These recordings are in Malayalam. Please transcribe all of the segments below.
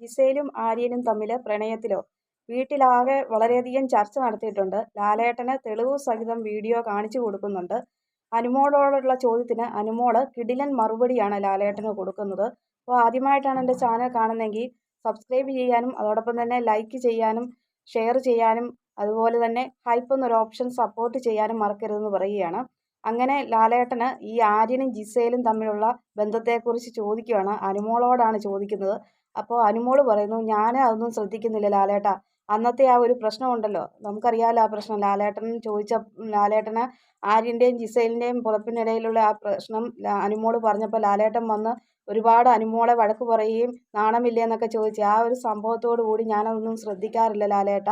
ജിസേലും ആര്യനും തമ്മിൽ പ്രണയത്തിലോ? വീട്ടിലാകെ വളരെയധികം ചർച്ച നടത്തിയിട്ടുണ്ട്. ലാലേട്ടന് തെളിവ് സഹിതം വീഡിയോ കാണിച്ചു കൊടുക്കുന്നുണ്ട്. അനുമോളോടുള്ള ചോദ്യത്തിന് അനുമോൾ കിടിലൻ മറുപടിയാണ് ലാലേട്ടന് കൊടുക്കുന്നത്. അപ്പോൾ ആദ്യമായിട്ടാണ് എന്റെ ചാനൽ കാണുന്നതെങ്കിൽ സബ്സ്ക്രൈബ് ചെയ്യാനും അതോടൊപ്പം തന്നെ ലൈക്ക് ചെയ്യാനും ഷെയർ ചെയ്യാനും അതുപോലെ തന്നെ ഹൈപ്പ് എന്നൊരു ഓപ്ഷൻ സപ്പോർട്ട് ചെയ്യാനും മറക്കരുതെന്ന് പറയുകയാണ്. അങ്ങനെ ലാലേട്ടന് ഈ ആര്യനും ജിസേലും തമ്മിലുള്ള ബന്ധത്തെക്കുറിച്ച് ചോദിക്കുകയാണ് അനുമോളോടാണ് ചോദിക്കുന്നത്. അപ്പോൾ അനുമോൾ പറയുന്നു ഞാൻ അതൊന്നും ശ്രദ്ധിക്കുന്നില്ല ലാലേട്ടാ. അന്നത്തെ ആ ഒരു പ്രശ്നമുണ്ടല്ലോ. നമുക്കറിയാമല്ലോ ആ പ്രശ്നം. ലാലേട്ടൻ ചോദിച്ച ലാലേട്ടന് ആര്യന്റെയും ജിസൈലിന്റെയും പുറപ്പിനിടയിലുള്ള ആ പ്രശ്നം അനുമോൾ പറഞ്ഞപ്പോൾ ലാലേട്ടൻ വന്ന് ഒരുപാട് അനുമോളെ വഴക്ക് പറയുകയും നാണമില്ലേ എന്നൊക്കെ ചോദിച്ചു. ആ ഒരു സംഭവത്തോടു കൂടി ഞാനതൊന്നും ശ്രദ്ധിക്കാറില്ല ലാലേട്ട.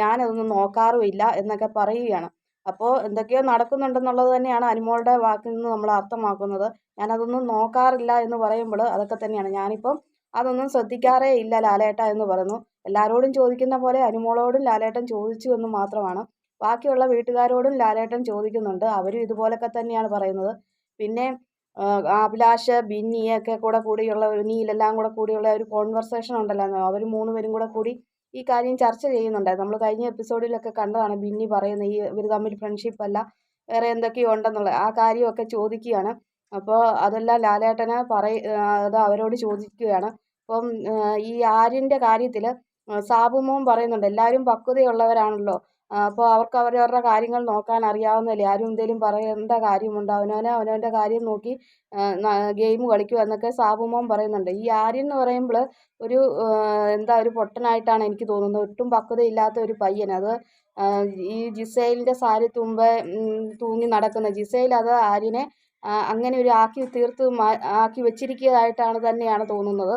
ഞാനതൊന്നും നോക്കാറുമില്ല എന്നൊക്കെ പറയുകയാണ്. അപ്പോൾ എന്തൊക്കെയോ നടക്കുന്നുണ്ടെന്നുള്ളത് തന്നെയാണ് അനുമോളുടെ വാക്കിൽ നിന്ന് നമ്മൾ അർത്ഥമാക്കുന്നത്. ഞാനതൊന്നും നോക്കാറില്ല എന്ന് പറയുമ്പോൾ അതൊക്കെ തന്നെയാണ്. ഞാനിപ്പം അതൊന്നും ശ്രദ്ധിക്കാറേ ഇല്ല ലാലേട്ട എന്ന് പറഞ്ഞു എല്ലാവരോടും ചോദിക്കുന്ന പോലെ അനുമോളോടും ലാലേട്ടൻ ചോദിച്ചു എന്ന് മാത്രമാണ്. ബാക്കിയുള്ള വീട്ടുകാരോടും ലാലേട്ടൻ ചോദിക്കുന്നുണ്ട്. അവരും ഇതുപോലൊക്കെ തന്നെയാണ് പറയുന്നത്. പിന്നെ അഭിലാഷ് ബിന്നിയൊക്കെ കൂടെ കൂടിയുള്ള ഒരു നീലെല്ലാം കൂടെ കൂടിയുള്ള ഒരു കോൺവെർസേഷൻ ഉണ്ടല്ലോ. അവർ മൂന്ന് പേരും കൂടെ കൂടി ഈ കാര്യം ചർച്ച ചെയ്യുന്നുണ്ടായിരുന്നു നമ്മൾ കഴിഞ്ഞ എപ്പിസോഡിലൊക്കെ കണ്ടതാണ് ബിന്നി പറയുന്നത് ഈ ഇവർ തമ്മിൽ ഫ്രണ്ട്ഷിപ്പ് അല്ല. വേറെ എന്തൊക്കെയോ ഉണ്ടെന്നുള്ള ആ കാര്യമൊക്കെ ചോദിക്കുകയാണ്. അപ്പോൾ അതെല്ലാം ലാലേട്ടന് പറയ അത് അവരോട് ചോദിക്കുകയാണ്. അപ്പം ഈ ആര്യന്റെ കാര്യത്തിൽ സാബുമോൻ പറയുന്നുണ്ട് എല്ലാവരും പക്വതയുള്ളവരാണല്ലോ. അപ്പോൾ അവർക്ക് അവരവരുടെ കാര്യങ്ങൾ നോക്കാൻ അറിയാവുന്നതല്ലേ. ആരും എന്തെങ്കിലും പറയേണ്ട കാര്യമുണ്ട്? അവനവന് അവനവന്റെ കാര്യം നോക്കി ഗെയിം കളിക്കുക എന്നൊക്കെ സാബുമോൻ പറയുന്നുണ്ട്. ഈ ആര്യൻ എന്ന് പറയുമ്പോൾ ഒരു എന്താ ഒരു പൊട്ടനായിട്ടാണ് എനിക്ക് തോന്നുന്നത്. ഒട്ടും പക്വതയില്ലാത്ത ഒരു പയ്യൻ. അത് ഈ ജിസൈലിന്റെ സാരി തുമ്പ തൂങ്ങി നടക്കുന്ന ജിസൈൽ അത് ആര്യനെ അങ്ങനെ ഒരു ആക്കി തീർത്ത് ആക്കി വെച്ചിരിക്കുന്നതായിട്ടാണ് തന്നെയാണ് തോന്നുന്നത്.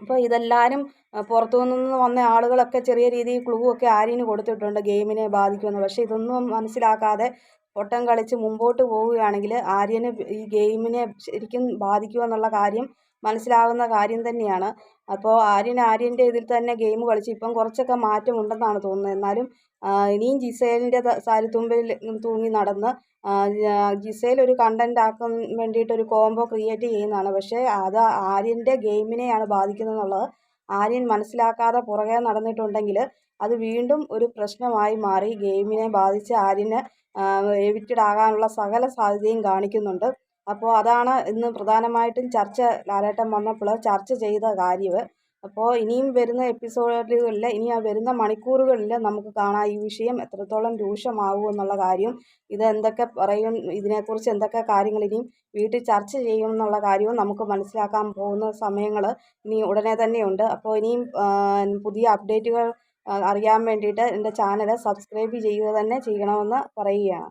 അപ്പോൾ ഇതെല്ലാവരും പുറത്തു നിന്ന് വന്ന ആളുകളൊക്കെ ചെറിയ രീതിയിൽ ക്ലൂ ഒക്കെ ആര്യന് കൊടുത്തിട്ടുണ്ട് ഗെയിമിനെ ബാധിക്കുമെന്ന്. പക്ഷേ ഇതൊന്നും മനസ്സിലാക്കാതെ പൊട്ടം കളിച്ച് മുമ്പോട്ട് പോവുകയാണെങ്കിൽ ആര്യന് ഈ ഗെയിമിനെ ശരിക്കും ബാധിക്കുമെന്നുള്ള കാര്യം മനസ്സിലാകുന്ന കാര്യം തന്നെയാണ്. അപ്പോൾ ആര്യൻ ആര്യന്റെ ഇതിൽ തന്നെ ഗെയിം കളിച്ച് ഇപ്പം കുറച്ചൊക്കെ മാറ്റമുണ്ടെന്നാണ് തോന്നുന്നത്. എന്നാലും ഇനിയും ജിസേലിന്റെ സാരിത്തുമ്പിൽ തൂങ്ങി നടന്ന് ജിസേൽ ഒരു കണ്ടന്റ് ആക്കാൻ വേണ്ടിയിട്ട് ഒരു കോംബോ ക്രിയേറ്റ് ചെയ്യുന്നതാണ്. പക്ഷേ അത് ആര്യന്റെ ഗെയിമിനെയാണ് ബാധിക്കുന്നതെന്നുള്ളത് ആര്യൻ മനസ്സിലാക്കാതെ പുറകെ നടന്നിട്ടുണ്ടെങ്കിൽ അത് വീണ്ടും ഒരു പ്രശ്നമായി മാറി. ഗെയിമിനെ ബാധിച്ച് ആര്യന് എവിക്റ്റഡ് ആകാനുള്ള സകല സാധ്യതയും കാണിക്കുന്നുണ്ട്. അപ്പോൾ അതാണ് ഇന്ന് പ്രധാനമായിട്ടും ചർച്ച ലാലേട്ടൻ വന്നപ്പോൾ ചർച്ച ചെയ്ത കാര്യം അപ്പോൾ ഇനിയും വരുന്ന എപ്പിസോഡുകളിൽ ഇനി ആ വരുന്ന മണിക്കൂറുകളിൽ നമുക്ക് കാണാം ഈ വിഷയം എത്രത്തോളം രൂക്ഷമാകും എന്നുള്ള കാര്യം. ഇത് എന്തൊക്കെ പറയും ഇതിനെക്കുറിച്ച് എന്തൊക്കെ കാര്യങ്ങൾ ഇനിയും വീട്ടിൽ ചർച്ച ചെയ്യും എന്നുള്ള കാര്യവും നമുക്ക് മനസ്സിലാക്കാൻ പോകുന്ന സമയങ്ങൾ ഇനി ഉടനെ തന്നെയുണ്ട്. അപ്പോൾ ഇനിയും പുതിയ അപ്ഡേറ്റുകൾ അറിയാൻ വേണ്ടിയിട്ട് എന്റെ ചാനൽ സബ്സ്ക്രൈബ് ചെയ്യുക തന്നെ ചെയ്യണമെന്ന് പറയുകയാണ്.